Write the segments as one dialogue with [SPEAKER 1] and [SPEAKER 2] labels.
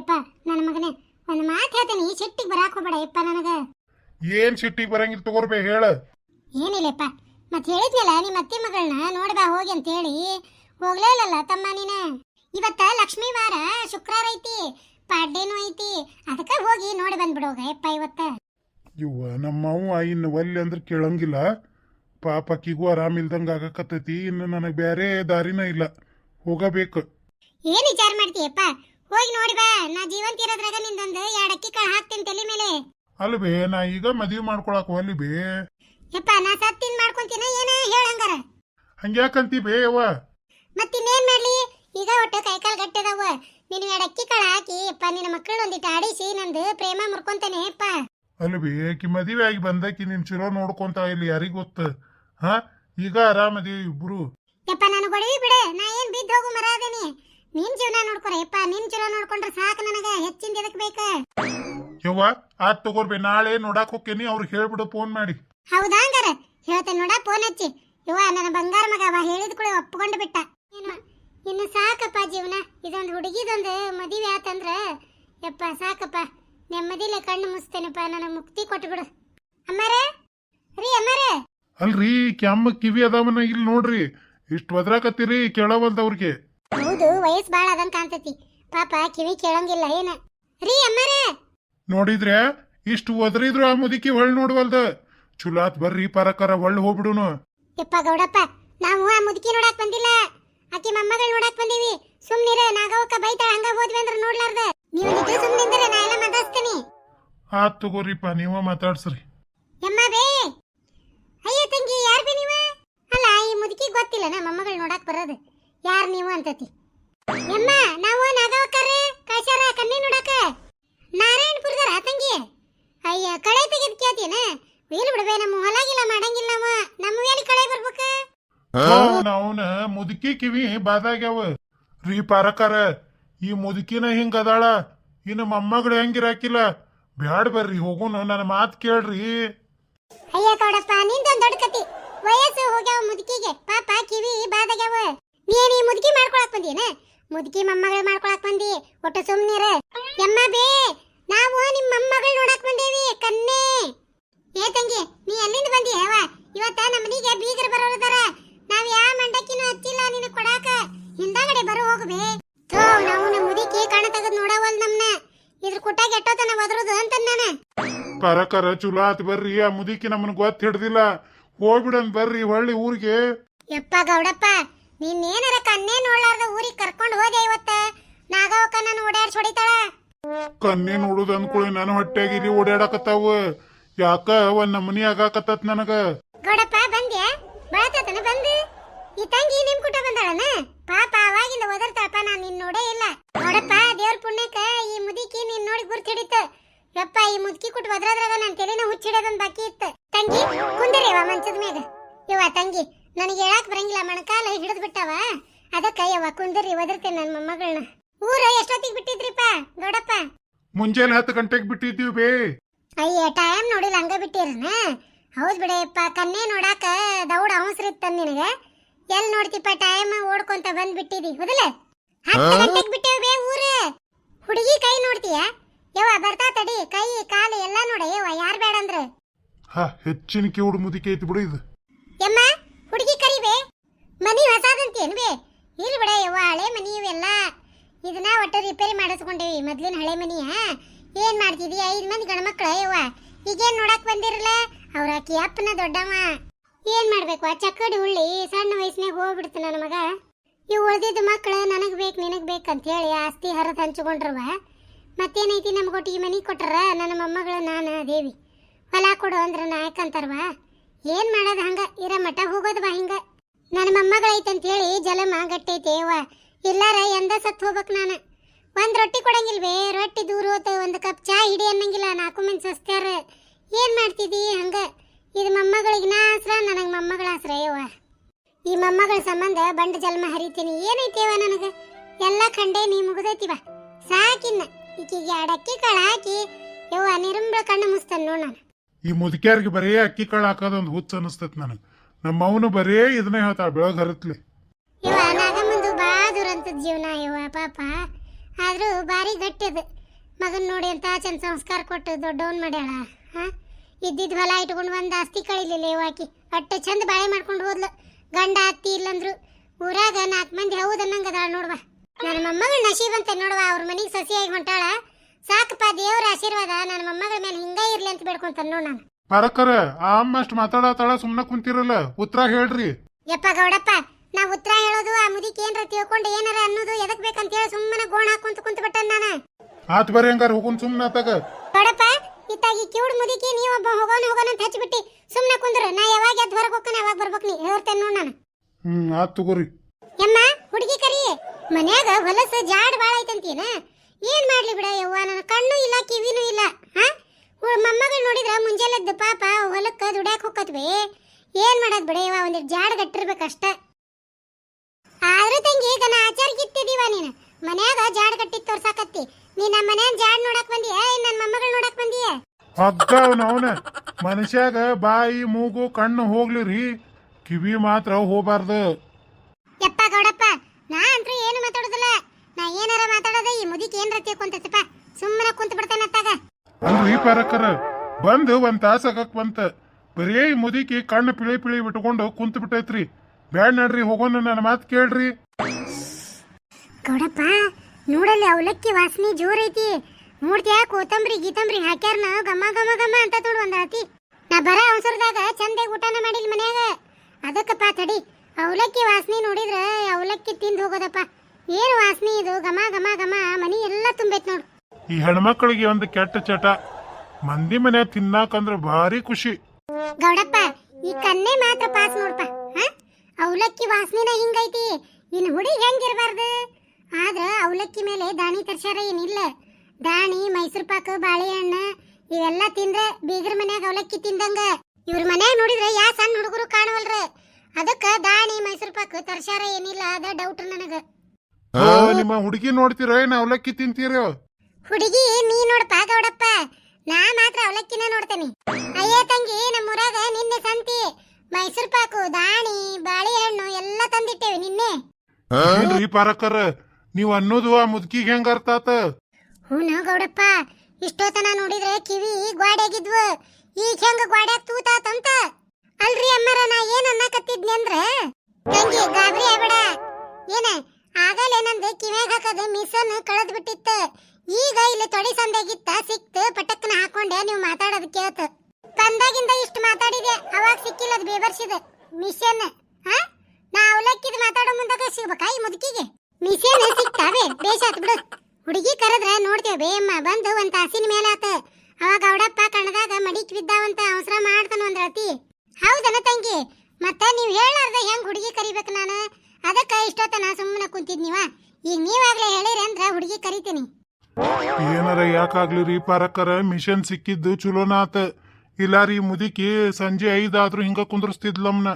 [SPEAKER 1] ಯಪ್ಪ ನನ್ನ ಮಗನೇ ಒಂದು ಮಾತು ಹೇಳ್ತೇನೆ ಈ ಸಿಟ್ಟಿಗೆ ಬರಾಕ್ ಹೋಗ್ಬೇಡ ಯಪ್ಪ ನನಗ.
[SPEAKER 2] ಏನ್ ಸಿಟ್ಟಿಗೆ ಬರಂಗಿಲ್ಲ ತಗೋರ್ಬೇ ಹೇಳ.
[SPEAKER 1] ಏನಿಲ್ಲಪ್ಪ ಮತ್ತೆ ಹೇಳಿದ್ನಲ್ಲ ನಿಮ್ಮ ಅತ್ತೆ ಮಗಳನ್ನ ನೋಡ್ಬಾ ಹೋಗಿ ಅಂತ ಹೇಳಿ. ಹೋಗ್ಲೇ ಇಲ್ಲಲ್ಲ ತಮ್ಮ ನೀನ. ಇವತ್ತ ಲಕ್ಷ್ಮೀ ವಾರ ಶುಕ್ರವಾರ ಐತಿ ಪಾಡ್ಯನೂ ಐತಿ ಅದಕ್ಕೆ ಹೋಗಿ ನೋಡಿ ಬಂದ್ಬಿಡೋಗ ಯಪ್ಪ ಇವತ್ತ.
[SPEAKER 2] ಇವ್ವ ನಮ್ಮವ್ವ ಇನ್ನು ಒಲ್ಲೆ ಅಂದ್ರೆ ಕೇಳಂಗಿಲ್ಲ. ಪಾಪ ಆಕಿಗೂ ಆರಾಮಿಲ್ದಂಗ ಆಗಕತ್ತೈತಿ ಇನ್ನು ನನಗೆ ಬೇರೆ ದಾರಿನ ಇಲ್ಲ. ಹೋಗಬೇಕು.
[SPEAKER 1] ಏನ್ ವಿಚಾರ ಮಾಡ್ತೀಯಪ್ಪ? ಹೋಗಿ ನೋಡಿ ಬಾ. ನಾ ಜೀವಂತ ಇರೋದ್ರಾಗ ನಿಂದೊಂದು ಎರಡು ಅಕ್ಕಿ ಕಾಳು ಹಾಕ್ತೀನಿ ತಲೆ ಮೇಲೆ.
[SPEAKER 2] ಅಲ್ವೇ ನಾ ಈಗ ಮದುವೆ ಮಾಡ್ಕೊಳಕ್ ಒಲ್ಲಿ ಬೇ.
[SPEAKER 1] ಯಪ್ಪ ನಾ ಸತ್ತಿನ ಮಾಡ್ಕೊಂತೀನ. ಏನ ಹೇಳಂಗಾರ
[SPEAKER 2] ಹಂಗ್ಯಾಕಂತಿ ಬೇ ಅವ್ವ
[SPEAKER 1] ಮತ್ತಿನ್ನೇನ್ ಮಾಡ್ಲಿ? ಈಗ ಒಟ್ಟು ಕೈಕಾಲ್ ಗಟ್ಟದವ ನೀನು ಎರಡು ಅಕ್ಕಿ ಕಾಳು ಹಾಕಿ ಯಪ್ಪ ನಿನ್ನ ಮಕ್ಕಳು ಒಂದಿಟ್ಟು ಆಡಿಸಿ ನಂದು ಪ್ರೇಮ ಮುರ್ಕೊಂತಾನೆ ಯಪ್ಪ.
[SPEAKER 2] ಬೇ ಆಕಿ ಮದುವೆ ಆಗಿ ಬಂದಾಕಿ ನಿನ್ ಚಿರೋ ನೋಡ್ಕೊಂತ ಇಲ್ಲಿ ಯಾರಿಗ್ ಗೊತ್ತ? ಹಾ? ಈಗ ಆರಾಮದೀವಿ ಇಬ್ರು.
[SPEAKER 1] ಯಪ್ಪ ನಾನು ಬಡವಿ ಬಿಡ. ನಾ ಏನ್ ಬಿದ್ದು ಹೋಗು ಮರ ಅದೇನಿ. ನಿನ್ ಜೀವನ ನೋಡ್ಕೊರಪ್ಪ ನಿನ್ ಜೀವನ ನೋಡ್ಕೊಂಡ್ರೆ ಸಾಕು ನನಗೆ ಹೆಚ್ಚಿಂದ ಎದಕ್ ಬೇಕ?
[SPEAKER 2] ಯವ್ವ ಆತ್ ತಗೋರ್ಬಿ ನಾಳೆ ನೋಡಾಕ್ ಹೋಕ್ಕೇನಿ ಅವ್ರಿಗೆ ಹೇಳ್ಬಿಡು ಫೋನ್ ಮಾಡಿ.
[SPEAKER 1] ಹೌದಾ ಹಂಗಾರ? ಹೇಳ್ತೇನೆ ನೋಡ ಫೋನ್ ಹಚ್ಚಿ. ಯವ್ವ ನನ್ನ ಬಂಗಾರ ಮಗ ಅವ ಹೇಳಿದ ಕೂಡ ಒಪ್ಕೊಂಡು ಬಿಟ್ಟ. ಏನು ಇನ್ನು ಸಾಕಪ್ಪ ಜೀವನ ಇದೊಂದು ಹುಡುಗಿದೊಂದು ಮದುವೆ ಆತಂದ್ರ ಯಪ್ಪ ಸಾಕಪ್ಪ. ನೆಮ್ಮದಿಲೆ ಕಣ್ಣು ಮುಸ್ತೇನಪ್ಪ ನನಗೆ ಮುಕ್ತಿ ಕೊಟ್ಬಿಡು. ಅಮ್ಮಾರೇ? ರೀ ಅಮ್ಮಾರೇ?
[SPEAKER 2] ಅಲ್ರಿ ಕ್ಯಾಮ್ಮ ಕಿವಿ ಅದಾವನ ಇಲ್ಲಿ ನೋಡ್ರಿ. ಇಷ್ಟು ಒದ್ರಾಕತ್ತೀರಿ ಕೇಳವಲ್ದವ್ರಿಗೆ.
[SPEAKER 1] ಹೌದು ವಯಸ್ಸು ಬಾಳ ಅದಂಗ ಕಾಣ್ತೈತಿ. ಪಾಪ ಕಿವಿ ಕೇಳಂಗಿಲ್ಲ ಏನ? ರೀ ಅಮ್ಮರೆ!
[SPEAKER 2] ನೋಡಿದ್ರೆ ಇಷ್ಟು ಒದರಿದ್ರು ಆ ಮುದುಕಿ ಹೊಳ್ ನೋಡ್ವಲ್ದ. ಚುಲಾತ್ ಬರ್ರಿ ಪರಕರ ಹೊಳ್ ಹೋಗ್ಬಿಡುನು.
[SPEAKER 1] ಯಪ್ಪ ಗೌಡಪ್ಪ ನಾವು ಆ ಮುದುಕಿ ನೋಡಕ್ ಬಂದಿಲ್ಲ. ಆಕಿ ಮೊಮ್ಮಗಳು ನೋಡಕ್ ಬಂದೀವಿ. ಸುಮ್ನಿರ ನಾಗವಕ್ಕ ಬೈತಾಳ ಹಂಗ ಹೋದ್ವಿ ಅಂದ್ರೆ ನೋಡ್ಲಾರ್ದ. ನೀವು ನಿಜ ಸುಮ್ನಿಂದ್ರೆ ನಾ ಎಲ್ಲ ಮಾತಾಡ್ತೀನಿ
[SPEAKER 2] ಆತ್ ತಗೋರಿಪ್ಪ ನೀವ ಮಾತಾಡ್ಸ್ರಿ.
[SPEAKER 1] ಯಮ್ಮ ಬೇ! ಅಯ್ಯ ತಂಗಿ ಯಾರ್ ಬೇ ನೀವ? ಅಲ್ಲ ಈ ಮುದುಕಿ ಗೊತ್ತಿಲ್ಲ ನಾ ಮೊಮ್ಮಗಳು ನೋಡಕ್ ಬರೋದು. ಯಾರ್ ನೀವು ಅಂತತಿ? ಯಮ್ಮ ನಾವು ನಗವಕರೆ ಕಾಶಾರ ಕಣ್ಣಿ ನೋಡಕ ನಾರಾಯಣಪುರದಾರ ತಂಗಿ? ಅಯ್ಯ ಕಳೆ ತೆಗೆದ್ ಕೇಳ್ತೀನ? ವೇಲ್ ಬಿಡ್ಬೇ ನಮ್ಮ ಹೊಲಾಗಿಲ್ಲ ಮಾಡಂಗಿಲ್ಲ ನಮ್ಮ ನಮ್ಮ ಕಳೆ ಕಳೆ ಬರ್ಬೇಕ?
[SPEAKER 2] ಅವನ ಮುದುಕಿ ಕಿವಿ ಬಾದಾಗ್ಯಾವ. ರೀ ಪರಕರ ಈ ಮುದುಕಿನ ಹಿಂಗ ಅದಾಳ. ಇನ್ನು ಮೊಮ್ಮಗಳು ಹೆಂಗಿರಾಕಿಲ್ಲ. ಬ್ಯಾಡ ಬರ್ರಿ ಹೋಗೋನು ನನ್ನ ಮಾತು ಕೇಳ್ರಿ.
[SPEAKER 1] ಅಯ್ಯ ಕೌಡಪ್ಪ ನಿಂದೊಂದ್ ದೊಡ್ಡ ಕತಿ. ವಯಸ್ಸು ಹೋಗ್ಯಾವ ಮುದುಕಿಗೆ. ಪಾಪ ಕಿವಿ ಬಾದಾಗ್ಯಾವ. ನೀನ್ ಈ ಮುದುಕಿ ಮಾಡ್ಕೊಳಕ್ ಬಂದಿಯೇನ? ಮುದುಕಿ ಮೊಮ್ಮಗಳು ಮಾಡ್ಕೊಳಕ್ ಬಂದಿ ಒಟ್ಟು ಸುಮ್ಮನಿರ ಯಮ್ಮ ಬೇ ನಾವು ನಿಮ್ಮ ಮೊಮ್ಮಗಳು ನೋಡಕ್ ಬಂದೇವಿ ಕನ್ನೆ ಏ ತಂಗಿ ನೀ ಎಲ್ಲಿಂದ ಬಂದಿ ಅವ ಇವತ್ತ ನಮ್ಮ ಮನೆಗೆ ಬೀಗರು ಬರೋರದಾರ ನಾವ್ ಯಾವ ಮಂಡಕ್ಕಿನೂ ಹಚ್ಚಿಲ್ಲ ನಿನ್ನ ಕೊಡಾಕ. ಹಿಂದಾಗಡೆ ಬರೋ ಹೋಗ್ಬೇ ಥೋ ನಾವು ನಮ್ಮ ಮುದುಕಿ ಕಣ ತೆಗೆದ್ ನೋಡವಲ್ ನಮ್ನ. ಇದ್ರ ಕುಟ್ಟಾಗ ಎಟ್ಟೋತನ ಒದರುದು ಅಂತ ನಾನು.
[SPEAKER 2] ಕರ ಚಲೋ ಆತ್ ಬರ್ರಿ ಆ ಮುದುಕಿ ನಮ್ಮನ್ ಗೊತ್ತ ಹಿಡ್ದಿಲ್ಲ. ಹೋಗ್ಬಿಡನ್ ಬರ್ರಿ ಹೊಳ್ಳಿ ಊರಿಗೆ.
[SPEAKER 1] ಯಪ್ಪ ಗೌಡಪ್ಪ ನೀನೇನಾರ ಕನ್ನೇ ನೋಡ್ಲಾರ್ದ ಊರಿಗೆ ಕರ್ಕೊಂಡು ಹೋದೆ ಇವತ್ತ? ನಾಗವಕ್ಕ ನಾನು ಓಡಾಡ್ಸಿ ಹೊಡಿತಾಳ?
[SPEAKER 2] ಕನ್ನೇ ನೋಡುದು ಅಂದ್ಕೊಳ್ಳಿ ನಾನು ಹೊಟ್ಟೆಗೆ ಇಲ್ಲಿ ಓಡಾಡಕತ್ತಾವ. ಯಾಕ ಒಂದ್ ನಮನಿ ಆಗಾಕತ್ತತ್ ನನಗ?
[SPEAKER 1] ಗೌಡಪ್ಪ ಬಂದ್ಯಾ? ಬಳತತನ ಬಂದು? ಈ ತಂಗಿ ನಿಮ್ ಕುಟ ಬಂದಾಳನ? ಪಾಪ ಅವಾಗಿಂದ ಒದರ್ತಾಳಪ್ಪ ನಾ ನಿನ್ ನೋಡೇ ಇಲ್ಲ. ನೋಡಪ್ಪ ದೇವ್ರ ಪುಣ್ಯಕ್ಕ ಈ ಮುದುಕಿ ನಿನ್ ನೋಡಿ ಗುರ್ತ್ ಹಿಡಿತ ಯಪ್ಪ ಈ ಮುದುಕಿ ಕುಟ್ ಒದ್ರದ್ರಾಗ ನನ್ ತಲೆನ ಹುಚ್ಚಿಡೋದೊಂದ್ ಬಾಕಿ ಇತ್ತು. ತಂಗಿ ಕುಂದರಿವ ಮಂಚದ ಮ್ಯಾಗ. ಇವ ತಂಗಿ. ನನಗೆ ಹೇಳಕ್ ಬರಂಗಿಲ್ಲ ಮಣಕಾಲ ಹಿಡಿದ್ ಬಿಟ್ಟವ. ಅದಕ್ಕ ಯವ್ವ ಕುಂದರಿ ಒದರ್ತೇನೆ ನನ್ನ ಮೊಮ್ಮಗಳನ್ನ ಊರ ಎಷ್ಟೊತ್ತಿಗೆ ಬಿಟ್ಟಿದ್ರಿಪ್ಪ? ಗೌಡಪ್ಪ
[SPEAKER 2] ಮುಂಜಾನೆ ಹತ್ತು ಗಂಟೆಗೆ ಬಿಟ್ಟಿದ್ದೀವಿ ಬೇ.
[SPEAKER 1] ಅಯ್ಯ ಟೈಮ್ ನೋಡಿಲ್ಲ ಹಂಗ ಬಿಟ್ಟಿರನ? ಹೌದ್ ಬಿಡಪ್ಪ ಕನ್ನೆ ನೋಡಾಕ ದೌಡ ಅವಸರಿತ್ತ ನಿನಗ. ಎಲ್ ನೋಡ್ತಿಪ್ಪ ಟೈಮ್ ಓಡ್ಕೊಂತ ಬಂದ್ ಬಿಟ್ಟಿದಿ ಹೌದಲ್ಲ? ಹತ್ತು ಗಂಟೆಗೆ ಬಿಟ್ಟೇವ್ ಬೇ ಊರ. ಹುಡುಗಿ ಕೈ ನೋಡ್ತೀಯ? ಯವ್ವ ಬರ್ತಾ ತಡಿ ಕೈ ಕಾಲು ಎಲ್ಲ ನೋಡ ಯವ್ವ ಯಾರ್ ಬೇಡ ಅಂದ್ರ
[SPEAKER 2] ಹಾ ಹೆಚ್ಚಿನ ಕಿವುಡು ಮುದುಕಿ ಐತಿ ಬಿಡು ಇದು
[SPEAKER 1] ಯಮ್ಮ ಹುಡುಗಿ ಕರಿಬೇ ಮನಿ ಹೊಸಾದಂತೇನ್ ಬೇ ಇಲ್ ಬಿಡ ಯವ್ವ ಹಳೆ ಮನಿ ಇವೆಲ್ಲ ಇದನ್ನ ಒಟ್ಟು ರಿಪೇರಿ ಮಾಡಿಸ್ಕೊಂಡೇವಿ, ಮೊದ್ಲಿನ ಹಳೆ ಮನೆಯ ಏನ್ ಮಾಡ್ತಿದಿ? ಐದ್ ಮಂದಿ ಗಂಡ್ಮಕ್ಳ ಯವ್ವ. ಈಗೇನ್ ನೋಡಕ್ ಬಂದಿರಲ್ಲ? ಅವ್ರ ಆಕಿ ಅಪ್ಪನ ದೊಡ್ಡವ. ಏನ್ ಮಾಡ್ಬೇಕು? ಆ ಚಕ್ಕಡಿ ಹುಳ್ಳಿ ಸಣ್ಣ ವಯಸ್ಸಿನಾಗ ಹೋಗ್ಬಿಡ್ತು ನನ್ನ ಮಗ. ಇವು ಉಳ್ದಿದ್ದ ಮಕ್ಳು ನನಗ್ ಬೇಕು, ನಿನಗ್ ಬೇಕಂತ ಹೇಳಿ ಆಸ್ತಿ ಹರದ್ ಹಂಚ್ಕೊಂಡ್ರವ. ಮತ್ತೇನೈತಿ ನಮ್ಗೆ ಒಟ್ಟಿಗೆ ಮನಿ ಕೊಟ್ರ? ನನ್ನ ಮೊಮ್ಮಗಳು, ನಾನು, ದೇವಿ. ಹೊಲ ಕೊಡು ಅಂದ್ರೆ ನಾಯಕಂತಾರವ ಏನ್ ಮಾಡೋದು ಹಂಗ? ಇರ ಮಠ ಹೋಗೋದು ಬಾ ಹಿಂಗ. ನನ್ನ ಮೊಮ್ಮಗಳೈತಂತ ಹೇಳಿ ಜಲಮ ಗಟ್ಟೈತೆ ಅವ್ವ ಇಲ್ಲಾರ ಎಂದ ಸತ್ತು ಹೋಗ್ಬೇಕು ನಾನು? ಒಂದ್ ರೊಟ್ಟಿ ಕೊಡಂಗಿಲ್ವೇ? ರೊಟ್ಟಿ ದೂರ ಹೋತ ಒಂದು ಕಪ್ ಚಾ ಹಿಡಿ ಅನ್ನಂಗಿಲ್ಲ ನಾಲ್ಕು ಮಂದಿ ಸಸ್ತಾರ ಏನು ಮಾಡ್ತಿದ್ದಿ ಹಂಗೆ? ಇದು ಮೊಮ್ಮಗಳಿಗೆ ನಾ ನನಗೆ ನನಗ್ ಮೊಮ್ಮಗಳ ಆಸ್ರ ಯವ್ವ. ಈ ಮೊಮ್ಮಗಳ ಸಂಬಂಧ ಬಂಡ ಜನ್ಮ ಹರಿತೀನಿ. ಏನೈತೇವ ನನಗೆ? ಎಲ್ಲ ಕಂಡೇ ನೀ ಮುಗಿದೈತಿವ. ಸಾಕಿನ್ನ. ಈಕಿಗೆ ಅಡಕ್ಕಿ ಕಾಳು ಹಾಕಿ ಯವ್ವ ನಿರಂಬಳ ಕಣ್ಣು ಮುಸ್ತಾನೆ ನೋಡ್ ನಾನು.
[SPEAKER 2] ಈ ಮುದುಕ್ಯಾರಿಗೆ ಬರೀ ಅಕ್ಕಿ ಕಾಳು ಹಾಕೋದೊಂದು ಹುಚ್ಚು ಅನಿಸ್ತೈತೆ ನನಗೆ. ನಮ್ಮ ಅವನು ಬರೇ ಇದನ್ನೇ ಹೇಳ್ತಾಳೆ ಬೆಳಗ್ಗೆ ಹರತ್ಲಿ.
[SPEAKER 1] ಇವ ಮುಂದೆ ಬಾ ದುರಂತದ ಜೀವನ ಇವ ಪಾಪ. ಆದ್ರೂ ಭಾರಿ ಗಟ್ಟಿ ಮಗನ ನೋಡಿ ಅಂತ ಚಂದ ಸಂಸ್ಕಾರ ಕೊಟ್ಟು ದೊಡ್ಡವನ್ ಮಾಡ್ಯಾಳ. ಹಾಂ? ಇದ್ದಿದ್ ಹೊಲ ಇಟ್ಕೊಂಡು ಒಂದು ಆಸ್ತಿ ಕಳಿಲಿಲ್ಲ ಇವಾಕಿ ಅಟ್ಟ ಚಂದ ಬಾಳೆ ಮಾಡ್ಕೊಂಡು ಹೋದ್ಲು. ಗಂಡ ಅತ್ತಿ ಇಲ್ಲಂದ್ರು ಊರಾಗ ನಾಲ್ಕು ಮಂದಿ ಹೌದು ಅನ್ನಂಗ ಅದಾಳ ನೋಡ್ವಾ. ನನ್ನ ಮೊಮ್ಮಗಳು ನಶೀಬಂತ ಅಂತ ನೋಡ್ವಾ ಅವ್ರ ಮನೆಗೆ ಸಸಿಯಾಗಿ ಹೊಂಟಾಳ. ಸಾಕಪ್ಪ ದೇವ್ರ ಆಶೀರ್ವಾದ ನನ್ನ ಮೊಮ್ಮಗಳ ಮೇಲೆ ಹಿಂಗ ಇರ್ಲಿ ಅಂತ ಬೇಡ್ಕೊಂತ ನೋಡ್ ನಾನು.
[SPEAKER 2] ಪರಕರ ಆ ಅಮ್ಮ ಅಷ್ಟ್ ಮಾತಾಡತಾಳ ಸುಮ್ನ ಕುಂತಿರಲ್ಲ. ಉತ್ತರ ಹೇಳ್ರಿ.
[SPEAKER 1] ಯಪ್ಪ ಗೌಡಪ್ಪ ನಾ ಉತ್ತರ ಹೇಳೋದು ಆ ಮುದಿಕ್ ಏನ್ರ ತಿಳ್ಕೊಂಡು ಏನಾರ ಅನ್ನೋದು ಎದಕ್ ಬೇಕಂತ ಹೇಳಿ ಸುಮ್ಮನೆ ಗೋಣ ಹಾಕೊಂತ ಕುಂತ ಬಿಟ್ಟ ನಾನ.
[SPEAKER 2] ಆತ್ ಬರ್ರಿ ಹಂಗಾರ ಹೋಗುನ್ ಸುಮ್ಮನೆ ಆತಾಗ.
[SPEAKER 1] ಗೌಡಪ್ಪ ಇತ್ತಾಗಿ ಕಿವುಡ್ ಮುದಿಕಿ ಒಬ್ಬ ಹೋಗೋಣ ಹೋಗೋಣ ಅಂತ ಹಚ್ಚಿಬಿಟ್ಟಿ ಸುಮ್ಮನೆ ಕುಂದ್ರು ನಾ ಯಾವಾಗ ಎದ್ದು ಹೊರಗೆ ಹೋಗ್ತಾನೆ ಯಾವಾಗ ಬರ್ಬೇಕು ನೀ ಹೇಳ್ತೇನೆ ನೋಡ್ ನಾನು.
[SPEAKER 2] ಹ್ಮ್ ಆತ್ ತಗೋರಿ.
[SPEAKER 1] ಯಮ್ಮ ಹುಡುಗಿ ಕರಿ ಮನ್ಯಾಗ ಹೊಲಸ ಜಾಡ್ ಬಾಳ ಐತಂತೀನ? ಏನ್ ಮಾಡ್ಲಿ ಬಿಡ ಯವ್ವ ನನ್ನ ಕಣ್ಣು ಇಲ್ಲ ಕಿವಿನೂ ಇಲ್ಲ ಹಾ? ಮೊಮ್ಮಗಳು ನೋಡಿದ್ರ ಮುಂಜಾನೆದ್ದು ಪಾಪ ಹೊಲಕ್ಕ ದುಡ್ಯಾಕ್ ಹೋಗತ್ವಿ ಏನ್ ಮಾಡೋದ್ ಬಿಡ ಯವ್ವ ಒಂದಿಟ್ ಜಾಡ್ ಗಟ್ಟಿರ್ಬೇಕಷ್ಟ ಆದ್ರೂ ತಂಗಿ ಈಗ ನಾ ಆಚಾರ ಕಿತ್ತಿದೀವ ನೀನು. ಮನ್ಯಾಗ ಜಾಡ್ ಕಟ್ಟಿ ತೋರ್ಸಾಕತ್ತಿ. ನೀ ನಮ್ಮ ಮನ್ಯಾಗ ಜಾಡ್ ನೋಡಕ್ ಬಂದಿಯ? ಏನ್ ನನ್ನ ಮೊಮ್ಮಗಳು ನೋಡಕ್ ಬಂದಿಯ?
[SPEAKER 2] ಹಗ್ಗ ಅವನ. ಮನುಷ್ಯಾಗ ಬಾಯಿ ಮೂಗು ಕಣ್ಣು ಹೋಗ್ಲಿರಿ. ಕಿವಿ ಮಾತ್ರ ಹೋಗ್ಬಾರ್ದು
[SPEAKER 1] ಯಪ್ಪ ಗೌಡಪ್ಪ ನಾ ಅಂತೂ ಏನು ಮಾತಾಡೋದಿಲ್ಲ. ನಾ ಏನಾರ ಮಾತಾಡೋದ ಈ ಮುದಿಕ್ ಏನ್ರ ತಿಳ್ಕೊಂತಪ್ಪ ಸುಮ್ಮನೆ ಕುಂತ ಬಿಡ್ತಾನ ಅತ್ತಾಗ.
[SPEAKER 2] ಈ ಪರಕರ ಬಂದು ಒಂದ್ ತಾಸ ಆಗಕ್ ಬಂತ. ಬರೀ ಮುದುಕಿ ಕಣ್ಣು ಪಿಳಿ ಪಿಳಿ ಬಿಟ್ಕೊಂಡು ಕುಂತ ಬಿಟ್ಟೈತ್ರಿ. ಬ್ಯಾಡ್ ನಡ್ರಿ ಹೋಗೋಣ ನನ್ನ ಮಾತು ಕೇಳ್ರಿ.
[SPEAKER 1] ಗೌಡಪ್ಪ ನೋಡಲ್ಲಿ ಅವಲಕ್ಕಿ ವಾಸನೆ ಜೋರ್ ಐತಿ. ನೋಡ್ತೀಯ ಕೋತಂಬರಿ ಗೀತಂಬರಿ ಹಾಕ್ಯಾರ್ನ ಗಮ ಗಮ ಗಮ ಅಂತ ತೋಡು ಒಂದ್ ಆತಿ ನಾ ಬರ ಅವಸರದಾಗ ಚಂದಾಗಿ ಊಟನ ಮಾಡಿಲ್ ಮನ್ಯಾಗ. ಅದಕ್ಕಪ್ಪ ತಡಿ ಅವಲಕ್ಕಿ ವಾಸನೆ ನೋಡಿದ್ರ ಅವಲಕ್ಕಿ ತಿಂದು ಹೋಗೋದಪ್ಪ. ಏನು ವಾಸನೆ ಇದು? ಗಮ ಗಮ ಗಮ ಮನಿ ಎಲ್ಲ ತುಂಬೈತ್ ನೋಡು.
[SPEAKER 2] ಈ ಹೆಣ್ಮಕ್ಳಿಗೆ ಒಂದು ಕೆಟ್ಟ ಚಟ. ಮಂದಿ ಮನೆ ತಿನ್ನಾಕಂದ್ರ ಭಾರಿ ಖುಷಿ.
[SPEAKER 1] ಗೌಡಪ್ಪ ಈ ಕನ್ನೆ ಮಾತ್ರ ಪಾಸ್ ನೋಡ್ಪ. ಅವಲಕ್ಕಿ ವಾಸನೆನ ಹಿಂಗೈತಿ. ಇನ್ ಹುಡಿ ಹೆಂಗಿರ್ಬಾರ್ದು? ಆದ್ರೆ ಅವಲಕ್ಕಿ ಮೇಲೆ ದಾಣಿ ತರ್ಸ್ಯಾರ ಏನಿಲ್ಲ ದಾಣಿ ಮೈಸೂರು ಪಾಕ ಬಾಳೆಹಣ್ಣು ಇವೆಲ್ಲ ತಿಂದ್ರೆ ಬೀಗರ ಮನ್ಯಾಗ ಅವಲಕ್ಕಿ ತಿಂದಂಗ. ಇವ್ರ ಮನ್ಯಾಗ ನೋಡಿದ್ರೆ ಯಾ ಸಣ್ಣ ಹುಡುಗರು ಕಾಣವಲ್ರ. ಅದಕ್ಕ ದಾಣಿ ಮೈಸೂರು ಪಾಕ ತರ್ಸ್ಯಾರ ಏನಿಲ್ಲ ಅದ ಡೌಟ್ ನನಗ.
[SPEAKER 2] ನಿಮ್ಮ ಹುಡುಗಿ ನೋಡ್ತೀರ ಏನ್ ಅವಲಕ್ಕಿ ತಿಂತೀರ?
[SPEAKER 1] ಹುಡುಗಿ ನೀ ನೋಡಪ್ಪ ಗೌಡಪ್ಪ. ನಾ ಮಾತ್ರ ಅವಲಕ್ಕಿನ ನೋಡ್ತೇನೆ. ಅಯ್ಯ ತಂಗಿ ನಮ್ಮ ಊರಾಗ ನಿನ್ನೆ ಸಂತಿ ಮೈಸೂರು ಪಾಕು ದಾಣಿ ಬಾಳೆಹಣ್ಣು ಎಲ್ಲ ತಂದಿಟ್ಟೇವೆ ನಿನ್ನೆ.
[SPEAKER 2] ಏನ್ರಿ ಪಾರಕರ? ನೀವ್ ಅನ್ನೋದು ಆ ಮುದುಕಿಗೆ ಹೆಂಗ ಅರ್ಥ ಆತ?
[SPEAKER 1] ಹೂನ ಗೌಡಪ್ಪ ಇಷ್ಟೋತನ ನೋಡಿದ್ರೆ ಕಿವಿ ಗ್ವಾಡ್ಯಾಗಿದ್ವು ಈಗ ಹೆಂಗ ಗ್ವಾಡ್ಯಾಗ ತೂತಾತಂತ? ಅಲ್ರಿ ಅಮ್ಮರ ನಾ ಏನ್ ಅನ್ನಕತ್ತಿದ್ನಿ ಅಂದ್ರ? ತಂಗಿ ಗಾಬರಿ ಆಗ್ಬೇಡ. ಏನ ಆಗಲೇ ನಂದು ಕಿವ್ಯಾಗ ಹಾಕದ ಮಿಸನ್ ಕಳೆದ್ ಬಿಟ್ಟಿತ್ತ ಈಗ ಇಲ್ಲಿ ತೊಡಿ ಸಂದಾಗಿತ್ತ ಸಿಕ್ತ ಪಟಕ್ಕನ ಹಾಕೊಂಡೆ ನೀವು ಮಾತಾಡೋದ್ ಕೇಳ್ತ. ಬಂದಾಗಿಂದ ಇಷ್ಟು ಮಾತಾಡಿದೆ. ಅವಾಗ ಸಿಕ್ಕಿಲ್ಲ, ಅದು ಬೇಬರ್ಸಿದ ಮಿಷನ್ ಹಾ? ನಾ ಅವಲಕ್ಕಿದ್ ಮಾತಾಡೋ ಮುಂದಾಗ ಸಿಗ್ಬೇಕಾ ಈ ಮುದುಕಿಗೆ? ಮಿಷನ್ ಸಿಕ್ತಾವೆ. ಬೇಷಾತ್ ಬಿಡು. ಹುಡುಗಿ ಕರೆದ್ರ ನೋಡ್ತೇವೆ. ಬೇಯಮ್ಮ ಬಂದು ಒಂದ್ ತಾಸಿನ ಮೇಲೆ ಆತ. ಅವಾಗ ಅವಡಪ್ಪ ಕಣದಾಗ ಮಡಿಕ್ ಬಿದ್ದಾವಂತ ಅವಸರ ಮಾಡ್ತಾನ ಒಂದ್ ರತಿ ಹೌದನ ತಂಗಿ? ಮತ್ತೆ ನೀವು ಹೇಳಾರ್ದ ಹೆಂಗ್ ಹುಡುಗಿ ಕರಿಬೇಕು ನಾನು? ಅದಕ್ಕ ಇಷ್ಟೊತ್ತನ ಸುಮ್ಮನೆ ಕುಂತಿದ್ನಿವ ಈಗ ನೀವಾಗ್ಲೇ ಹೇಳಿರಿ ಅಂದ್ರ ಹುಡುಗಿ ಕರಿತೀನಿ.
[SPEAKER 2] ಏನಾರ ಯಾಕಾಗ್ಲಿ ರೀ ಪಾರಕ್ಕರ? ಮಿಷನ್ ಸಿಕ್ಕಿದ್ದು ಚಲೋನ ಆತ. ಇಲ್ಲಾರಿ ಮುದುಕಿ ಸಂಜೆ ಐದಾದ್ರೂ ಹಿಂಗ ಕುಂದ್ರಸ್ತಿದ್ಲಮ್ನ.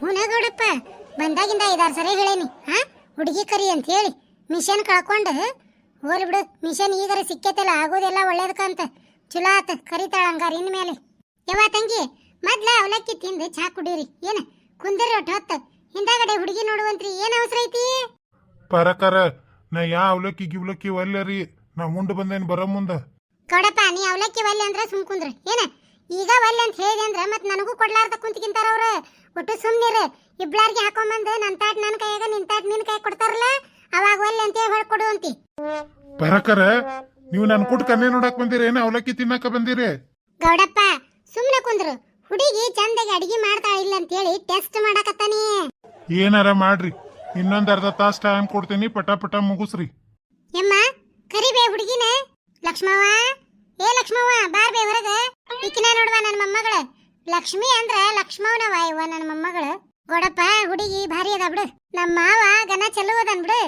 [SPEAKER 1] ಹುಣಗೌಡಪ್ಪ ಗೌಡಪ್ಪ ಬಂದಾಗಿಂದ ಐದಾರು ಸರಿ ಹೇಳೇನಿ. ಹಾ? ಹುಡುಗಿ ಕರಿ ಅಂತ ಹೇಳಿ. ಮಿಷನ್ ಕಳ್ಕೊಂಡು ಹೋಲ್ ಬಿಡು ಮಿಷನ್ ಈಗರ ಸಿಕ್ಕೈತಲ್ಲ ಆಗೋದೆಲ್ಲ ಒಳ್ಳೇದಕ್ಕಂತ ಚಲೋ ಆತ ಕರಿತಾಳ ಹಂಗಾರ ಇನ್ಮೇಲೆ ಯವ್ವ ತಂಗಿ ಮೊದ್ಲ ಅವಲಕ್ಕಿ ತಿಂದು ಚಾ ಕುಡೀರಿ. ಏನ? ಕುಂದರಿ ಒಟ್ಟು ಹೊತ್ತು. ಹಿಂದಾಗಡೆ ಹುಡುಗಿ ನೋಡುವಂತ್ರಿ ಏನ್ ಅವಸರ ಐತಿ?
[SPEAKER 2] ಪರಕರ ನಾ ಯಾ ಅವಲಕ್ಕಿ ಗಿವ್ಲಕ್ಕಿ ಒಲ್ಲರಿ ನಾ ಉಂಡು ಬಂದೇನ್ ಬರೋ ಮುಂದ.
[SPEAKER 1] ಗೌಡಪ್ಪ ನೀ ಅವಲಕ್ಕಿ ಒಲ್ಲೆ ಅಂದ್ರ ಸುಮ್ ಕುಂದ್ರ. ಏನ? ಈಗ ಒಲ್ಲೆ ಅಂತ ಹೇಳಿ ಅಂದ್ರೆ ಮತ್ತೆ ನನಗೂ ಕೊಡ್ಲಾರ್ದ ಕುಂತ್ಕಿಂತಾರ ಅವ್ರ. ಒಟ್ಟು ಸುಮ್ನಿರ. ಇಬ್ಳಾರ್ಗೆ ಹಾಕೊಂಬಂದು ನನ್ನ ತಾಟ್ ನನ್ನ ಕೈಯಾಗ ನಿನ್ನ ತಾಟ್ ನಿನ್ ಕೈ ಕೊಡ್ತಾರಲ್ಲ? ಅವಾಗ ಒಲ್ಲೆ ಅಂತ ಹೇಳಿ ಹೊಳ್ಕೊಡು ಅಂತಿ.
[SPEAKER 2] ಬರಕರ ನೀವು ನನ್ನ ಕುಟ್ ಕನ್ನೆ ನೋಡಕ್ ಬಂದಿರಿ ಏನ ಅವಲಕ್ಕಿ ತಿನ್ನಕ ಬಂದಿರಿ?
[SPEAKER 1] ಗೌಡಪ್ಪ ಸುಮ್ನೆ ಕುಂದ್ರು. ಹುಡುಗಿ ಚಂದಾಗಿ ಅಡಿಗೆ ಮಾಡ್ತಾ ಇಲ್ಲ ಅಂತ ಹೇಳಿ ಟೆಸ್ಟ್ ಮಾಡಕತ್ತಾನಿ.
[SPEAKER 2] ಏನಾರ ಮಾಡ್ರಿ. ಇನ್ನೊಂದ್ ಅರ್ಧ ತಾಸ್ ಟೈಮ್ ಕೊಡ್ತೀನಿ ಪಟ ಪಟ ಮುಗಿಸ್ರಿ.
[SPEAKER 1] ಯಮ್ಮ ಕರಿಬೇ ಹುಡುಗಿನ. ಲಕ್ಷ್ಮವ್ವ. ಏ ಲಕ್ಷ್ಮವ್ವ ಬಾರ್ ಹೊರಗೆ. ಇಕ್ಕಿನ ನೋಡ್ವ ನನ್ನ ಮೊಮ್ಮಗಳು. ಲಕ್ಷ್ಮಿ ಅಂದ್ರ ಲಕ್ಷ್ಮವ್ನವ ಇವ ನನ್ನ ಮೊಮ್ಮಗಳು. ಗೊಡಪ್ಪ ಹುಡುಗಿ ಭಾರಿ ಅದ ಬಿಡು. ನಮ್ಮ ಮಾವ ಗನ ಚಲೋ ಅದನ್ ಬಿಡು.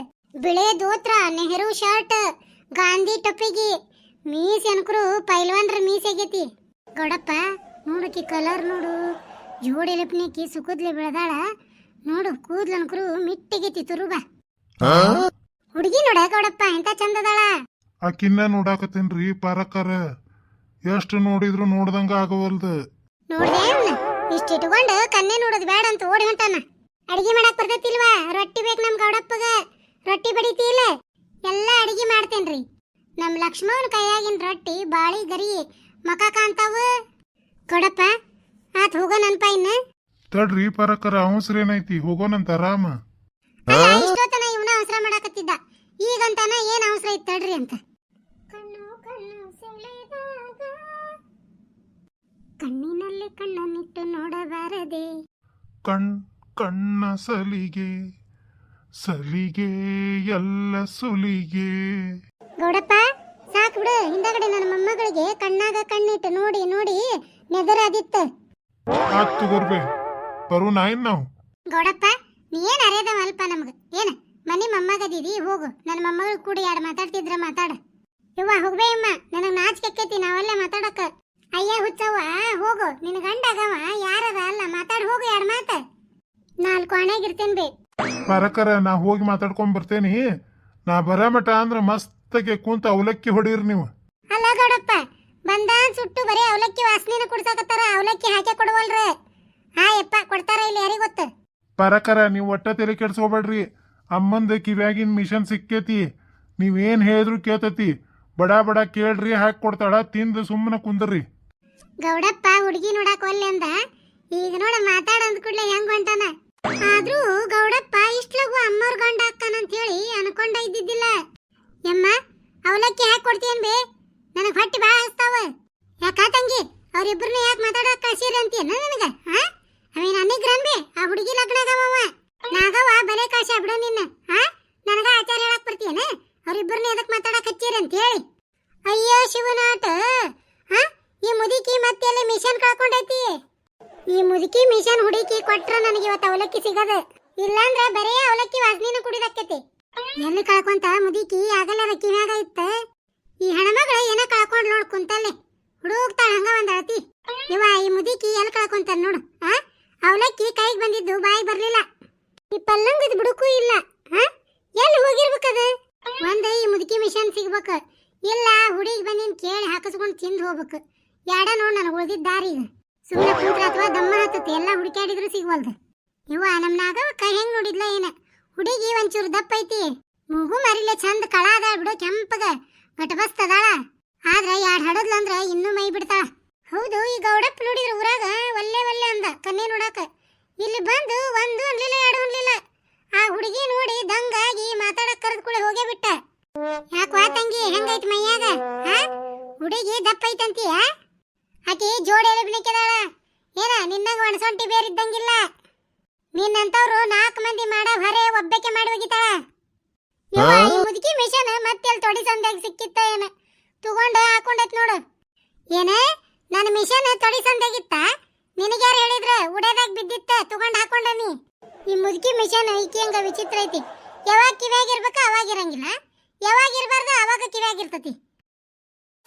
[SPEAKER 1] ಬಿಳೆ ದೋತ್ರ ನೆಹರು ಶರ್ಟ್ ಗಾಂಧಿ ಟೊಪ್ಪಿಗಿ. ಮೀಸ್ ಅನ್ಕರು ಪೈಲ್ವಾನ್ರ ಮೀಸ್ ಆಗೈತಿ. ಗೊಡಪ್ಪ ನೋಡಕಿ ಕಲರ್ ನೋಡು. ಜೋಡಿ ಲಿಪ್ನಿಕ್ಕಿ ಸುಕುದ್ಲೆ ಬೆಳೆದಾಳ. ನೋಡು ಕೂದ್ಲನ್ಕರು ಮಿಟ್ಟಿಗೆತಿ ತುರುಬಾ. ತುರುಬ ಹುಡುಗಿ ನೋಡ ಗೌಡಪ್ಪ ಎಂತ ಚಂದದಾಳ
[SPEAKER 2] ಆಕಿನ್ನ ನೋಡಾಕತ್ತೇನ್ರಿ ಪಾರಕರ ಎಷ್ಟು ನೋಡಿದ್ರು ನೋಡ್ದಂಗ ಆಗವಲ್ದು.
[SPEAKER 1] ನೋಡ್ದೆ ಅವ್ನ. ಇಷ್ಟ ಇಟ್ಕೊಂಡು ಕನ್ನೆ ನೋಡೋದು ಬೇಡ ಅಂತ ಓಡಿ ಹೊಂಟಾನ. ಅಡಿಗೆ ಮಾಡಕ್ ಬರ್ತೈತಿಲ್ವಾ ರೊಟ್ಟಿ ಬೇಕು ನಮ್ ಗೌಡಪ್ಪಗ. ರೊಟ್ಟಿ ಬಡಿತಿ ಇಲ್ಲ ಎಲ್ಲ ಅಡಿಗೆ ನಮ್ಮ ಲಕ್ಷ್ಮಣನ ಕೈಯಾಗಿನ ರೊಟ್ಟಿ ಬಾಳಿ ಗರಿ ಮಕ ಕಾಂತಾವ ಕೊಡಪ್ಪ ಆತ್ ಹೋಗೋ ನನ್ಪ ಇನ್ನ?
[SPEAKER 2] ತಡ್ರಿ ಪರಕರ ಅವಸರ ಏನೈತಿ? ಹೋಗೋಣಂತ ಆರಾಮ.
[SPEAKER 1] ಅಲ್ಲ ಇಷ್ಟೊತ್ತನ ಇವನ ಅವಸರ ಮಾಡಾಕತ್ತಿದ್ದ. ಈಗಂತಾನ ಏನ್ ಅವಸರ ಐತ್ ತಡ್ರಿ ಅಂತ. ಕಣ್ಣಿನಲ್ಲಿ ಕಣ್ಣನ್ನಿಟ್ಟು ನೋಡಬಾರದೆ.
[SPEAKER 2] ಕಣ್ ಕಣ್ಣ ಸಲಿಗೆ ಸಲಿಗೆ ಎಲ್ಲ ಸುಲಿಗೆ.
[SPEAKER 1] ಗೌಡಪ್ಪ ಸಾಕ್ ಬಿಡು. ಹಿಂದಗಡೆ ನನ್ನ ಮೊಮ್ಮಗಳಿಗೆ ಕಣ್ಣಾಗ ಕಣ್ಣಿಟ್ಟು ನೋಡಿ ನೋಡಿ ನೆದರಾದಿತ್ತು.
[SPEAKER 2] ಆತ್ ಗುರ್ಬೆ ಬರು ನಾಯಿನ್ ನಾವು?
[SPEAKER 1] ಗೌಡಪ್ಪ ನೀ ಏನ್ ಅರೇದವ ಅಲ್ಪ ನಮ್ಗ? ಏನ ಮನೆ ಮೊಮ್ಮಗದಿದಿ ಹೋಗು. ನನ್ನ ಮೊಮ್ಮಗಳು ಕೂಡ ಯಾರು ಮಾತಾಡ್ತಿದ್ರ ಮಾತಾಡ. ಯವ್ವ ಹೋಗ್ಬೇ ಅಮ್ಮ. ನನಗ್ ನಾಚಿಕೆ ಆಕ್ಕೈತಿ ನಾವಲ್ಲೇ ಮಾತಾಡಕ. ಅಯ್ಯ ಹುಚ್ಚವ್ವ ಹೋಗು. ನಿನ್ ಗಂಡಾಗವ ಯಾರದ ಅಲ್ಲ ಮಾತಾಡ್ ಹೋಗು ಎರಡು ಮಾತ. ನಾಲ್ಕು ಅಣೆಗಿರ್ತೇನ್ ಬೇ.
[SPEAKER 2] ಪರಕರ ನಾ ಹೋಗಿ ಮಾತಾಡ್ಕೊಂಡ್ ಬರ್ತೇನಿ. ನಾ ಬರ ಮಟ ಅಂದ್ರ ಮಸ್ತಗೆ ಕುಂತ ಅವಲಕ್ಕಿ ಹೊಡೀರಿ ನೀವು.
[SPEAKER 1] ಅಲ್ಲ ಗೌಡಪ್ಪ ಬಂದಾನ್ ಸುಟ್ಟು ಬರೀ ಅವಲಕ್ಕಿ ವಾಸನೆನ ಕುಡ್ಸಾಕತ್ತಾರ ಅವಲಕ್ಕಿ ಹಾಕಿ ಕೊಡವಲ್ರ. ಹಾ ಯಪ್ಪ ಕೊಡ್ತಾರ ಇಲ್ಲಿ ಯಾರಿಗೆ ಗೊತ್ತ?
[SPEAKER 2] ಪರಕರ ನೀವು ಒಟ್ಟ ತಲೆ ಕೆಡ್ಸ್ಕೊಬೇಡ್ರಿ. ಅಮ್ಮಂದ ಕಿವ್ಯಾಗಿನ ಮಿಷನ್ ಸಿಕ್ಕೇತಿ. ನೀವೇನ್ ಹೇಳಿದ್ರು ಕೇಳ್ತತಿ. ಬಡ ಬಡ ಕೇಳ್ರಿ, ಹಾಕಿ ಕೊಡ್ತಾಳ, ತಿಂದು ಸುಮ್ಮನೆ ಕುಂದ್ರಿ.
[SPEAKER 1] ಗೌಡಪ್ಪ, ಹುಡುಗಿ ನೋಡಕ್ ಒಲ್ಲೆ ಅಂದ. ಈಗ ನೋಡ, ಮಾತಾಡ ಅಂದ ಕೂಡ್ಲೆ ಹೆಂಗ್ ಹೊಂಟಾನ? ಆದ್ರೂ ಗೌಡಪ್ಪ ಇಷ್ಟ ಲಗು ಅಮ್ಮವ್ರ ಗಂಡ ಅಕ್ಕನಂತ ಹೇಳಿ ಅನ್ಕೊಂಡ ಇದ್ದಿದ್ದಿಲ್ಲ. ಯಮ್ಮ, ಅವಲಕ್ಕಿ ಹಾಕಿ ಕೊಡ್ತೀಯನ್ ಬೇ? ನನಗ್ ಹೊಟ್ಟಿ ಬಾಳ ಹಸ್ತಾವ. ಯಾಕ ತಂಗಿ? ಅವ್ರಿಬ್ರನ್ನ ಯಾಕೆ ಮಾತಾಡಕ್ ಕಳ್ಸಿರಿ ಅಂತೀಯನ ನನಗ ಹಾ ಅವೇನ್ ಬೇ? ಆ ಹುಡುಗಿ ಲಗ್ನಗವ ನಾಗವ ಬಲೆ ಕಾಶ ಬಿಡು ನಿನ್ನ ಹಾ ನನಗ ಆಚಾರ ಹೇಳಕ್ ಬರ್ತೀಯನ? ಅವ್ರಿಬ್ರನ್ನ ಎದಕ್ ಮಾತಾಡಕ್ ಹಚ್ಚೀರಿ ಅಂತ ಹೇಳಿ ಅಯ್ಯೋ ಶಿವನಾಥ. ಹಾ? ಈ ಮುದುಕಿ ಮತ್ತೆ ಮಿಷನ್ ಕಳ್ಕೊಂಡೈತಿ? ಈ ಮುದುಕಿ ಮಿಷನ್ ಹುಡುಕಿ ಕೊಟ್ರ ನನಗೆ ಇವತ್ತು ಅವಲಕ್ಕಿ ಸಿಗದ. ಇಲ್ಲಾಂದ್ರೆ ಬರೇ ಅವಲಕ್ಕಿ ವಾಸನಿನ ಕುಡಿದಕ್ಕೈತಿ ಎಲ್ಲಿ ಕಳ್ಕೊಂತ ಮುದುಕಿ? ಆಗಲ್ಲ ಕಿವ್ಯಾಗ ಇತ್ತ? ಈ ಹೆಣ್ಮಗಳ ಏನ ಕಳ್ಕೊಂಡ್ ನೋಡ್ ಕುಂತಲ್ಲೇ. ಹುಡುಕ್ತಾಳ ಹಂಗ ಒಂದ್ ಅಳತಿ ಇವ ಈ ಮುದುಕಿ ಎಲ್ಲಿ ಕಳ್ಕೊಂತಾರ ನೋಡು ಅವಲಕ್ಕಿ ಕೈಗೆ ಬಂದಿದ್ದು ಬಾಯಿ ಬರ್ಲಿಲ್ಲ. ಈ ಪಲ್ಲಂಗದ ಬುಡುಕು ಇಲ್ಲ ಆ ಎಲ್ಲಿ ಹೋಗಿರ್ಬೇಕದು ಒಂದ್ ಈ ಮುದುಕಿ ಮಿಷನ್ ಸಿಗ್ಬೇಕು ಇಲ್ಲ ಹುಡುಗಿ ಬಂದಿನ್ ಕೇಳಿ ಹಾಕಿಸ್ಕೊಂಡು ತಿಂದು ಹೋಗ್ಬೇಕು. ಯಾಡ ನೋಡ್ ನನಗೆ ಉಳ್ದಿದ್ದ ದಾರಿ ಇದು. ಸುಮ್ಮನೆ ಕೂತ್ರ ಅಥವಾ ದಮ್ಮ ಹತ್ತತ್ತೆ, ಎಲ್ಲ ಹುಡುಕ್ಯಾಡಿದ್ರು ಸಿಗ್ವಲ್ದು. ಇವ ನಾಗವ ಕೈ ಹೆಂಗ್ ನೋಡಿದ್ಲ ಏನ? ಹುಡುಗಿ ಒಂಚೂರು ದಪ್ಪ ಐತಿ. ಮೂಗು ಮರಿಲೆ ಚಂದ ಕಳ ಅದಾಳ ಬಿಡು ಕೆಂಪಗ. ಗಟಬಸ್ತದಾಳ ಆದ್ರೆ ಯಾಡ ಹಡದ್ಲಂದ್ರ ಇನ್ನೂ ಮೈ ಬಿಡ್ತಾಳ. ಹೌದು, ಈ ಗೌಡಪ್ಪ ನೋಡಿದ್ರ ಊರಾಗ ಒಲ್ಲೆ ಒಲ್ಲೆ ಅಂದ ಕನ್ನೆ ನೋಡಾಕ. ಇಲ್ಲಿ ಬಂದು ಒಂದು ಅನ್ಲಿಲ್ಲ, ಎರಡು ಅನ್ಲಿಲ್ಲ. ಆ ಹುಡುಗಿ ನೋಡಿ ದಂಗಾಗಿ ಮಾತಾಡಕ್ ಕರೆದ್ ಕೂಡ ಹೋಗೇ ಬಿಟ್ಟ. ಯಾಕವಾ ತಂಗಿ, ಹೆಂಗೈತಿ ಮೈಯಾಗ? ಹಾ? ಹುಡುಗಿ ದಪ್ಪ ಐತಂತೀಯ ಆಕಿ ಜೋಡಿ ಎಲುಬಿನಿಕ್ಕಿದಾಳ. ಏನ ನಿನ್ನಂಗ ಒಣಸೊಂಟಿ ಬೇರಿದ್ದಂಗಿಲ್ಲ ನಿನ್ನಂತವ್ರು ನಾಲ್ಕು ಮಂದಿ ಮಾಡ ಹೊರೆ ಒಬ್ಬಕ್ಕೆ ಮಾಡಿ ಹೋಗಿತಾಳ ಈ ಮುದುಕಿ ಮಿಷನ್ ಮತ್ತೆ ತೊಡಿ ಸಂದಾಗ ಸಿಕ್ಕಿತ್ತ ಏನ? ತಗೊಂಡ ಹಾಕೊಂಡೈತ್ ನೋಡು. ಏನ ನನ್ನ ಮಿಷನ್ ತೊಡಿ ಸಂದಾಗಿತ್ತ ನಿನಗ್ಯಾರು ಹೇಳಿದ್ರ ಉಡೇದಾಗ ಬಿದ್ದಿತ್ತ ತಗೊಂಡ್ ಹಾಕೊಂಡನಿ ಈ ಮುದುಕಿ ಮಿಷನ್ ಈಕಿ ಹಂಗ ವಿಚಿತ್ರ ಐತಿ. ಯಾವಾಗ ಕಿವ್ಯಾಗಿರ್ಬೇಕು ಅವಾಗಿರಂಗಿಲ್ಲ ಯಾವಾಗ ಇರಬಾರ್ದು ಅವಾಗ ಕಿವ್ಯಾಗ